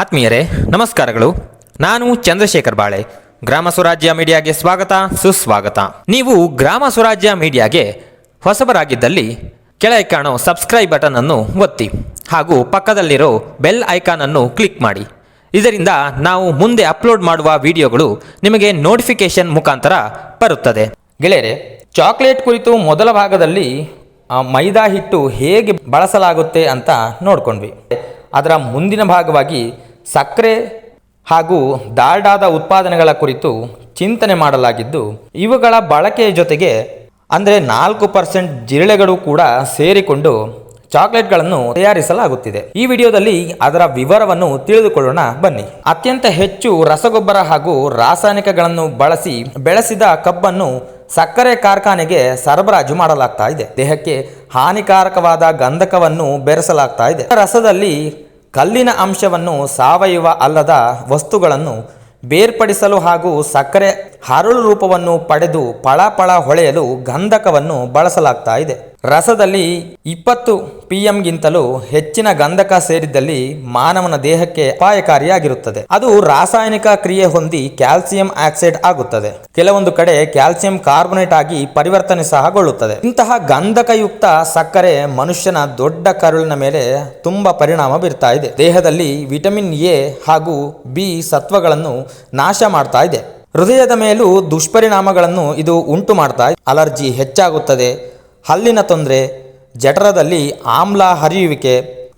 ಆತ್ಮೀಯರೇ, ನಮಸ್ಕಾರಗಳು. ನಾನು ಚಂದ್ರಶೇಖರ್ ಬಾಳೆ. ಗ್ರಾಮ ಸ್ವರಾಜ್ಯ ಮೀಡಿಯಾಗೆ ಸ್ವಾಗತ, ಸುಸ್ವಾಗತ. ನೀವು ಗ್ರಾಮ ಸ್ವರಾಜ್ಯ ಮೀಡಿಯಾಗೆ ಹೊಸಬರಾಗಿದ್ದಲ್ಲಿ ಕೆಳಗೆ ಕಾಣೋ ಸಬ್ಸ್ಕ್ರೈಬ್ ಬಟನ್ ಅನ್ನು ಒತ್ತಿ ಹಾಗೂ ಪಕ್ಕದಲ್ಲಿರೋ ಬೆಲ್ ಐಕಾನ್ ಅನ್ನು ಕ್ಲಿಕ್ ಮಾಡಿ. ಇದರಿಂದ ನಾವು ಮುಂದೆ ಅಪ್ಲೋಡ್ ಮಾಡುವ ವಿಡಿಯೋಗಳು ನಿಮಗೆ ನೋಟಿಫಿಕೇಶನ್ ಮುಖಾಂತರ ಬರುತ್ತದೆ. ಗೆಳೆಯರೆ, ಚಾಕ್ಲೇಟ್ ಕುರಿತು ಮೊದಲ ಭಾಗದಲ್ಲಿ ಮೈದಾ ಹಿಟ್ಟು ಹೇಗೆ ಬಳಸಲಾಗುತ್ತೆ ಅಂತ ನೋಡ್ಕೊಂಡ್ವಿ. ಅದರ ಮುಂದಿನ ಭಾಗವಾಗಿ ಸಕ್ಕರೆ ಹಾಗೂ ದಾಲ್ಡಾದ ಉತ್ಪಾದನೆಗಳ ಕುರಿತು ಚಿಂತನೆ ಮಾಡಲಾಗಿದ್ದು, ಇವುಗಳ ಬಳಕೆಯ ಜೊತೆಗೆ ಅಂದರೆ ನಾಲ್ಕು ಪರ್ಸೆಂಟ್ ಜಿರಳೆಗಳು ಕೂಡ ಸೇರಿಕೊಂಡು ಚಾಕ್ಲೇಟ್ಗಳನ್ನು ತಯಾರಿಸಲಾಗುತ್ತಿದೆ. ಈ ವಿಡಿಯೋದಲ್ಲಿ ಅದರ ವಿವರವನ್ನು ತಿಳಿದುಕೊಳ್ಳೋಣ. ಬನ್ನಿ. ಅತ್ಯಂತ ಹೆಚ್ಚು ರಸಗೊಬ್ಬರ ಹಾಗೂ ರಾಸಾಯನಿಕಗಳನ್ನು ಬಳಸಿ ಬೆಳೆಸಿದ ಕಬ್ಬನ್ನು ಸಕ್ಕರೆ ಕಾರ್ಖಾನೆಗೆ ಸರಬರಾಜು ಮಾಡಲಾಗ್ತಾ ಇದೆ. ದೇಹಕ್ಕೆ ಹಾನಿಕಾರಕವಾದ ಗಂಧಕವನ್ನು ಬೆರೆಸಲಾಗ್ತಾ ಇದೆ. ರಸದಲ್ಲಿ ಕಲ್ಲಿನ ಅಂಶವನ್ನು ಸಾವಯವ ಅಲ್ಲದ ವಸ್ತುಗಳನ್ನು ಬೇರ್ಪಡಿಸಲು ಹಾಗೂ ಸಕ್ಕರೆ ಹರಳು ರೂಪವನ್ನು ಪಡೆದು ಪಳಪಳ ಹೊಳೆಯಲು ಗಂಧಕವನ್ನು ಬಳಸಲಾಗ್ತಾ ಇದೆ. ರಸದಲ್ಲಿ ಇಪ್ಪತ್ತು ಪಿ ಗಿಂತಲೂ ಹೆಚ್ಚಿನ ಗಂಧಕ ಸೇರಿದ್ದಲ್ಲಿ ಮಾನವನ ದೇಹಕ್ಕೆ ಅಪಾಯಕಾರಿಯಾಗಿರುತ್ತದೆ. ಅದು ರಾಸಾಯನಿಕ ಕ್ರಿಯೆ ಹೊಂದಿ ಕ್ಯಾಲ್ಸಿಯಂ ಆಕ್ಸೈಡ್ ಆಗುತ್ತದೆ. ಕೆಲವೊಂದು ಕಡೆ ಕ್ಯಾಲ್ಸಿಯಂ ಕಾರ್ಬೊನೇಟ್ ಆಗಿ ಪರಿವರ್ತನೆ ಸಹಗೊಳ್ಳುತ್ತದೆ ಇಂತಹ ಗಂಧಕಯುಕ್ತ ಸಕ್ಕರೆ ಮನುಷ್ಯನ ದೊಡ್ಡ ಕರುಳಿನ ಮೇಲೆ ತುಂಬಾ ಪರಿಣಾಮ ಬೀರ್ತಾ ಇದೆ. ದೇಹದಲ್ಲಿ ವಿಟಮಿನ್ ಎ ಹಾಗೂ ಬಿ ಸತ್ವಗಳನ್ನು ನಾಶ ಮಾಡ್ತಾ ಇದೆ. ಹೃದಯದ ಮೇಲೂ ದುಷ್ಪರಿಣಾಮಗಳನ್ನು ಇದು ಉಂಟು ಮಾಡ್ತಾ. ಅಲರ್ಜಿ ಹೆಚ್ಚಾಗುತ್ತದೆ. ಹಲ್ಲಿನ ತೊಂದರೆ ಜಠರದಲ್ಲಿ ಆಮ್ಲ ಹರಿಯುವಿಕೆ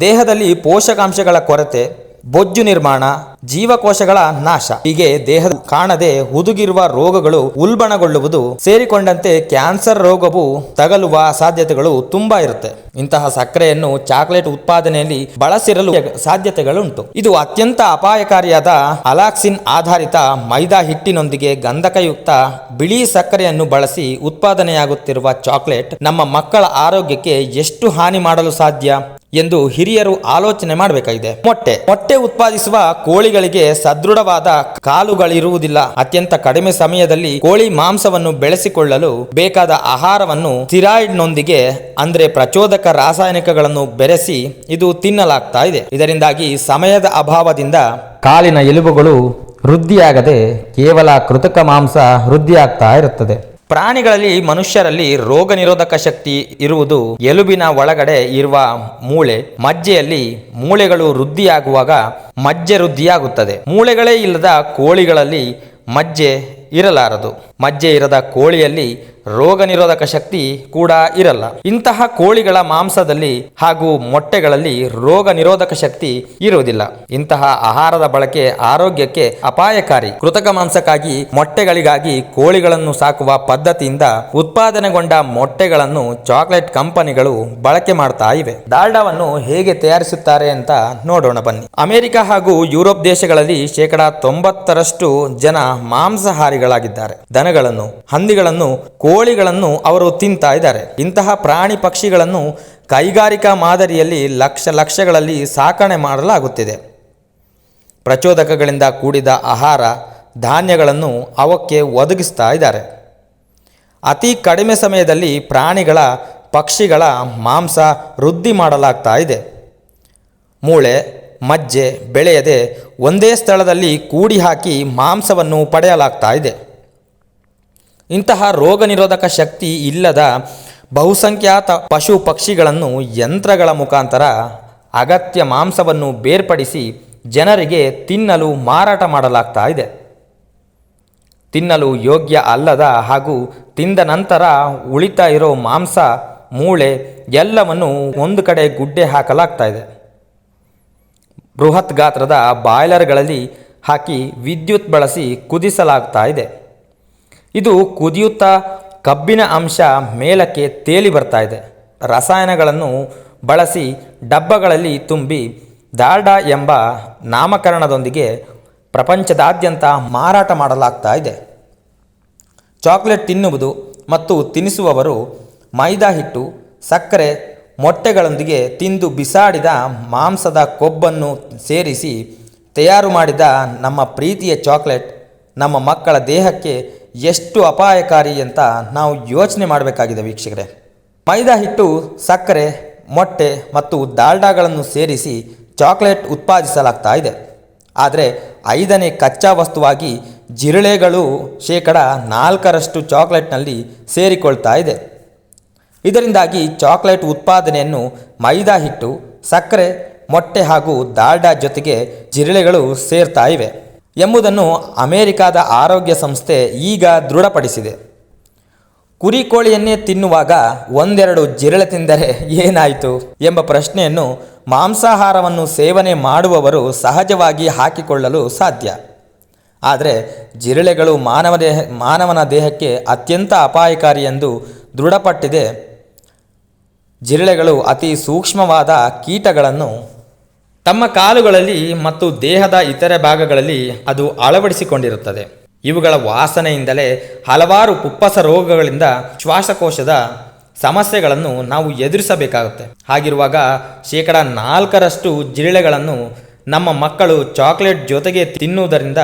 ದೇಹದಲ್ಲಿ ಪೋಷಕಾಂಶಗಳ ಕೊರತೆ ಬೊಜ್ಜು ನಿರ್ಮಾಣ, ಜೀವಕೋಶಗಳ ನಾಶ. ಹೀಗೆ ದೇಹದ ಕಾಣದೆ ಹುದುಗಿರುವ ರೋಗಗಳು ಉಲ್ಬಣಗೊಳ್ಳುವುದು ಸೇರಿಕೊಂಡಂತೆ ಕ್ಯಾನ್ಸರ್ ರೋಗವು ತಗಲುವ ಸಾಧ್ಯತೆಗಳು ತುಂಬಾ ಇರುತ್ತೆ. ಇಂತಹ ಸಕ್ಕರೆಯನ್ನು ಚಾಕ್ಲೇಟ್ ಉತ್ಪಾದನೆಯಲ್ಲಿ ಬಳಸಿರಲು ಸಾಧ್ಯತೆಗಳುಂಟು. ಇದು ಅತ್ಯಂತ ಅಪಾಯಕಾರಿಯಾದ ಅಲಾಕ್ಸಿನ್ ಆಧಾರಿತ ಮೈದಾ ಹಿಟ್ಟಿನೊಂದಿಗೆ ಗಂಧಕಯುಕ್ತ ಬಿಳಿ ಸಕ್ಕರೆಯನ್ನು ಬಳಸಿ ಉತ್ಪಾದನೆಯಾಗುತ್ತಿರುವ ಚಾಕ್ಲೇಟ್ ನಮ್ಮ ಮಕ್ಕಳ ಆರೋಗ್ಯಕ್ಕೆ ಎಷ್ಟು ಹಾನಿ ಮಾಡಲು ಸಾಧ್ಯ? ಎಂದು ಹಿರಿಯರು ಆಲೋಚನೆ ಮಾಡಬೇಕಾಗಿದೆ. ಮೊಟ್ಟೆ. ಮೊಟ್ಟೆ ಉತ್ಪಾದಿಸುವ ಕೋಳಿಗಳಿಗೆ ಸದೃಢವಾದ ಕಾಲುಗಳಿರುವುದಿಲ್ಲ. ಅತ್ಯಂತ ಕಡಿಮೆ ಸಮಯದಲ್ಲಿ ಕೋಳಿ ಮಾಂಸವನ್ನು ಬೆಳೆಸಿಕೊಳ್ಳಲು ಬೇಕಾದ ಆಹಾರವನ್ನು ಥಿರಾಯ್ಡ್ನೊಂದಿಗೆ, ಅಂದ್ರೆ ಪ್ರಚೋದಕ ರಾಸಾಯನಿಕಗಳನ್ನು ಬೆರೆಸಿ ಇದು ತಿನ್ನಲಾಗ್ತಾ ಇದೆ. ಇದರಿಂದಾಗಿ ಸಮಯದ ಅಭಾವದಿಂದ ಕಾಲಿನ ಎಲುಬುಗಳು ವೃದ್ಧಿಯಾಗದೆ ಕೇವಲ ಕೃತಕ ಮಾಂಸ ವೃದ್ಧಿಯಾಗ್ತಾ ಇರುತ್ತದೆ. ಪ್ರಾಣಿಗಳಲ್ಲಿ ಮನುಷ್ಯರಲ್ಲಿ ರೋಗ ನಿರೋಧಕ ಶಕ್ತಿ ಇರುವುದು ಎಲುಬಿನ ಒಳಗಡೆ ಇರುವ ಮೂಳೆ. ಮಜ್ಜೆಯಲ್ಲಿ ಮೂಳೆಗಳು ವೃದ್ಧಿಯಾಗುವಾಗ ಮಜ್ಜೆ ವೃದ್ಧಿಯಾಗುತ್ತದೆ. ಮೂಳೆಗಳೇ ಇಲ್ಲದ ಕೋಳಿಗಳಲ್ಲಿ ಮಜ್ಜೆ ಇರಲಾರದು. ಮಜ್ಜೆ ಇರದ ಕೋಳಿಯಲ್ಲಿ ರೋಗ ನಿರೋಧಕ ಶಕ್ತಿ ಕೂಡ ಇರಲ್ಲ. ಇಂತಹ ಕೋಳಿಗಳ ಮಾಂಸದಲ್ಲಿ ಹಾಗೂ ಮೊಟ್ಟೆಗಳಲ್ಲಿ ರೋಗ ನಿರೋಧಕ ಶಕ್ತಿ ಇರುವುದಿಲ್ಲ. ಇಂತಹ ಆಹಾರದ ಬಳಕೆ ಆರೋಗ್ಯಕ್ಕೆ ಅಪಾಯಕಾರಿ. ಕೃತಕ ಮಾಂಸಕ್ಕಾಗಿ ಮೊಟ್ಟೆಗಳಿಗಾಗಿ ಕೋಳಿಗಳನ್ನು ಸಾಕುವ ಪದ್ಧತಿಯಿಂದ ಉತ್ಪಾದನೆಗೊಂಡ ಮೊಟ್ಟೆಗಳನ್ನು ಚಾಕ್ಲೇಟ್ ಕಂಪನಿಗಳು ಬಳಕೆ ಮಾಡ್ತಾ ಇವೆ. ದಾಲ್ಡಾವನ್ನು ಹೇಗೆ ತಯಾರಿಸುತ್ತಾರೆ ಅಂತ ನೋಡೋಣ ಬನ್ನಿ. ಅಮೆರಿಕ ಹಾಗೂ ಯುರೋಪ್ ದೇಶಗಳಲ್ಲಿ ಶೇಕಡಾ ತೊಂಬತ್ತರಷ್ಟು ಜನ ಮಾಂಸಹಾರಿಗಳಾಗಿದ್ದಾರೆ. ದನಗಳನ್ನು, ಹಂದಿಗಳನ್ನು ಕೋಳಿಗಳನ್ನು ಅವರು ತಿಂತಾ ಇದ್ದಾರೆ. ಇಂತಹ ಪ್ರಾಣಿ ಪಕ್ಷಿಗಳನ್ನು ಕೈಗಾರಿಕಾ ಮಾದರಿಯಲ್ಲಿ ಲಕ್ಷ ಲಕ್ಷಗಳಲ್ಲಿ ಸಾಕಣೆ ಮಾಡಲಾಗುತ್ತಿದೆ. ಪ್ರಚೋದಕಗಳಿಂದ ಕೂಡಿದ ಆಹಾರ, ಧಾನ್ಯಗಳನ್ನು ಅವಕ್ಕೆ ಒದಗಿಸ್ತಾ ಇದ್ದಾರೆ. ಅತಿ ಕಡಿಮೆ ಸಮಯದಲ್ಲಿ ಪ್ರಾಣಿಗಳ, ಪಕ್ಷಿಗಳ ಮಾಂಸ ವೃದ್ಧಿ ಮಾಡಲಾಗ್ತಾ ಇದೆ. ಮೂಳೆ, ಮಜ್ಜೆ ಬೆಳೆಯದೆ ಒಂದೇ ಸ್ಥಳದಲ್ಲಿ ಕೂಡಿ ಹಾಕಿ ಮಾಂಸವನ್ನು ಪಡೆಯಲಾಗ್ತಾ ಇದೆ. ಇಂತಹ ರೋಗ ನಿರೋಧಕ ಶಕ್ತಿ ಇಲ್ಲದ ಬಹುಸಂಖ್ಯಾತ ಪಶು ಪಕ್ಷಿಗಳನ್ನು ಯಂತ್ರಗಳ ಮುಖಾಂತರ ಅಗತ್ಯ ಮಾಂಸವನ್ನು ಬೇರ್ಪಡಿಸಿ ಜನರಿಗೆ ತಿನ್ನಲು ಮಾರಾಟ ಮಾಡಲಾಗ್ತಾ ಇದೆ. ತಿನ್ನಲು ಯೋಗ್ಯ ಅಲ್ಲದ ಹಾಗೂ ತಿಂದ ನಂತರ ಉಳಿತಾ ಇರೋ ಮಾಂಸ, ಮೂಳೆ ಎಲ್ಲವನ್ನು ಒಂದು ಕಡೆ ಗುಡ್ಡೆ ಹಾಕಲಾಗ್ತಾ ಇದೆ. ಬೃಹತ್ ಗಾತ್ರದ ಬಾಯ್ಲರ್ಗಳಲ್ಲಿ ಹಾಕಿ ವಿದ್ಯುತ್ ಬಳಸಿ ಕುದಿಸಲಾಗ್ತಾ ಇದೆ. ಇದು ಕುದಿಯುತ್ತಾ ಕಬ್ಬಿನ ಅಂಶ ಮೇಲಕ್ಕೆ ತೇಲಿ ಬರ್ತಾ ಇದೆ. ರಸಾಯನಗಳನ್ನು ಬಳಸಿ ಡಬ್ಬಗಳಲ್ಲಿ ತುಂಬಿ ದಾಲ್ಡಾ ಎಂಬ ನಾಮಕರಣದೊಂದಿಗೆ ಪ್ರಪಂಚದಾದ್ಯಂತ ಮಾರಾಟ ಮಾಡಲಾಗ್ತಾ ಇದೆ. ಚಾಕ್ಲೇಟ್ ತಿನ್ನುವುದು ಮತ್ತು ತಿನ್ನಿಸುವವರು ಮೈದಾ ಹಿಟ್ಟು, ಸಕ್ಕರೆ, ಮೊಟ್ಟೆಗಳೊಂದಿಗೆ ತಿಂದು ಬಿಸಾಡಿದ ಮಾಂಸದ ಕೊಬ್ಬನ್ನು ಸೇರಿಸಿ ತಯಾರು ಮಾಡಿದ ನಮ್ಮ ಪ್ರೀತಿಯ ಚಾಕ್ಲೇಟ್ ನಮ್ಮ ಮಕ್ಕಳ ದೇಹಕ್ಕೆ ಎಷ್ಟು ಅಪಾಯಕಾರಿ ಅಂತ ನಾವು ಯೋಚನೆ ಮಾಡಬೇಕಾಗಿದೆ ವೀಕ್ಷಕರೇ. ಮೈದಾ ಹಿಟ್ಟು, ಸಕ್ಕರೆ, ಮೊಟ್ಟೆ ಮತ್ತು ದಾಲ್ಡಾಗಳನ್ನು ಸೇರಿಸಿ ಚಾಕ್ಲೇಟ್ ಉತ್ಪಾದಿಸಲಾಗ್ತಾ ಇದೆ. ಆದರೆ ಐದನೇ ಕಚ್ಚಾ ವಸ್ತುವಾಗಿ ಜಿರಳೆಗಳು ಶೇಕಡ ನಾಲ್ಕರಷ್ಟು ಚಾಕ್ಲೇಟ್ನಲ್ಲಿ ಸೇರಿಕೊಳ್ತಾ ಇದೆ. ಇದರಿಂದಾಗಿ ಚಾಕ್ಲೇಟ್ ಉತ್ಪಾದನೆಯನ್ನು ಮೈದಾ ಹಿಟ್ಟು, ಸಕ್ಕರೆ, ಮೊಟ್ಟೆ ಹಾಗೂ ದಾಲ್ಡಾ ಜೊತೆಗೆ ಜಿರಳೆಗಳು ಸೇರ್ತಾ ಇವೆ. ಎಂಬುದನ್ನು ಅಮೆರಿಕಾದ ಆರೋಗ್ಯ ಸಂಸ್ಥೆ ಈಗ ದೃಢಪಡಿಸಿದೆ. ಕುರಿ ಕೋಳಿಯನ್ನೇ ತಿನ್ನುವಾಗ ಒಂದೆರಡು ಜಿರಳೆ ತಿಂದರೆ ಏನಾಯಿತು ಎಂಬ ಪ್ರಶ್ನೆಯನ್ನು ಮಾಂಸಾಹಾರವನ್ನು ಸೇವನೆ ಮಾಡುವವರು ಸಹಜವಾಗಿ ಹಾಕಿಕೊಳ್ಳಲು ಸಾಧ್ಯ. ಆದರೆ ಜಿರಳೆಗಳು ಮಾನವ ದೇಹ, ಮಾನವನ ದೇಹಕ್ಕೆ ಅತ್ಯಂತ ಅಪಾಯಕಾರಿ ಎಂದು ದೃಢಪಟ್ಟಿದೆ. ಜಿರಳೆಗಳು ಅತಿ ಸೂಕ್ಷ್ಮವಾದ ಕೀಟಗಳನ್ನು ತಮ್ಮ ಕಾಲುಗಳಲ್ಲಿ ಮತ್ತು ದೇಹದ ಇತರೆ ಭಾಗಗಳಲ್ಲಿ ಅದು ಅಳವಡಿಸಿಕೊಂಡಿರುತ್ತದೆ. ಇವುಗಳ ವಾಸನೆಯಿಂದಲೇ ಹಲವಾರು ಪುಪ್ಪಸ ರೋಗಗಳಿಂದ ಶ್ವಾಸಕೋಶದ ಸಮಸ್ಯೆಗಳನ್ನು ನಾವು ಎದುರಿಸಬೇಕಾಗುತ್ತೆ. ಹಾಗಿರುವಾಗ ಶೇಕಡ ನಾಲ್ಕರಷ್ಟು ಜಿರಳೆಗಳನ್ನು ನಮ್ಮ ಮಕ್ಕಳು ಚಾಕ್ಲೇಟ್ ಜೊತೆಗೆ ತಿನ್ನುವುದರಿಂದ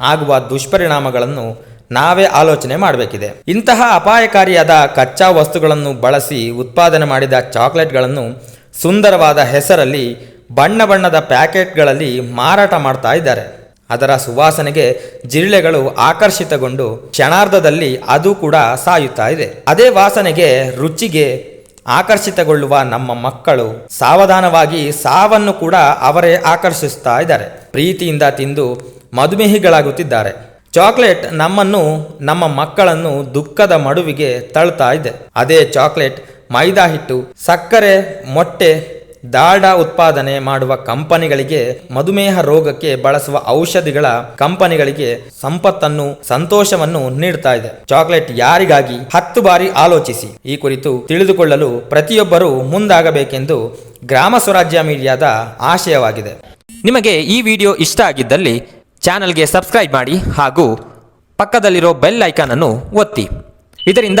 ಆಗುವ ದುಷ್ಪರಿಣಾಮಗಳನ್ನು ನಾವೇ ಆಲೋಚನೆ ಮಾಡಬೇಕಿದೆ. ಇಂತಹ ಅಪಾಯಕಾರಿಯಾದ ಕಚ್ಚಾ ವಸ್ತುಗಳನ್ನು ಬಳಸಿ ಉತ್ಪಾದನೆ ಮಾಡಿದ ಚಾಕ್ಲೇಟ್ಗಳನ್ನು ಸುಂದರವಾದ ಹೆಸರಲ್ಲಿ ಬಣ್ಣ ಬಣ್ಣದ ಪ್ಯಾಕೆಟ್ಗಳಲ್ಲಿ ಮಾರಾಟ ಮಾಡ್ತಾ ಇದ್ದಾರೆ. ಅದರ ಸುವಾಸನೆಗೆ ಜಿರಳೆಗಳು ಆಕರ್ಷಿತಗೊಂಡು ಕ್ಷಣಾರ್ಧದಲ್ಲಿ ಅದು ಕೂಡ ಸಾಯುತ್ತಾ ಇದೆ. ಅದೇ ವಾಸನೆಗೆ ರುಚಿಗೆ ಆಕರ್ಷಿತಗೊಳ್ಳುವ ನಮ್ಮ ಮಕ್ಕಳು ಸಾವಧಾನವಾಗಿ ಸಾವನ್ನು ಕೂಡ ಅವರೇ ಆಕರ್ಷಿಸ್ತಾ ಇದ್ದಾರೆ. ಪ್ರೀತಿಯಿಂದ ತಿಂದು ಮಧುಮೇಹಿಗಳಾಗುತ್ತಿದ್ದಾರೆ. ಚಾಕ್ಲೇಟ್ ನಮ್ಮನ್ನು, ನಮ್ಮ ಮಕ್ಕಳನ್ನು ದುಃಖದ ಮಡುವಿಗೆ ತಳ್ತಾ ಇದೆ. ಅದೇ ಚಾಕ್ಲೇಟ್ ಮೈದಾ ಹಿಟ್ಟು, ಸಕ್ಕರೆ, ಮೊಟ್ಟೆ ದಾಲ್ಡಾ ಉತ್ಪಾದನೆ ಮಾಡುವ ಕಂಪನಿಗಳಿಗೆ ಮಧುಮೇಹ ರೋಗಕ್ಕೆ ಬಳಸುವ ಔಷಧಿಗಳ ಕಂಪನಿಗಳಿಗೆ ಸಂಪತ್ತನ್ನು, ಸಂತೋಷವನ್ನು ನೀಡುತ್ತಾ ಇದೆ. ಚಾಕ್ಲೇಟ್ ಯಾರಿಗಾಗಿ? ಹತ್ತು ಬಾರಿ ಆಲೋಚಿಸಿ. ಈ ಕುರಿತು ತಿಳಿದುಕೊಳ್ಳಲು ಪ್ರತಿಯೊಬ್ಬರೂ ಮುಂದಾಗಬೇಕೆಂದು ಗ್ರಾಮ ಸ್ವರಾಜ್ಯ ಮೀಡಿಯಾದ ಆಶಯವಾಗಿದೆ. ನಿಮಗೆ ಈ ವಿಡಿಯೋ ಇಷ್ಟ ಆಗಿದ್ದಲ್ಲಿ ಚಾನಲ್ಗೆ ಸಬ್ಸ್ಕ್ರೈಬ್ ಮಾಡಿ ಹಾಗೂ ಪಕ್ಕದಲ್ಲಿರೋ ಬೆಲ್ ಐಕಾನ್ ಅನ್ನು ಒತ್ತಿ. ಇದರಿಂದ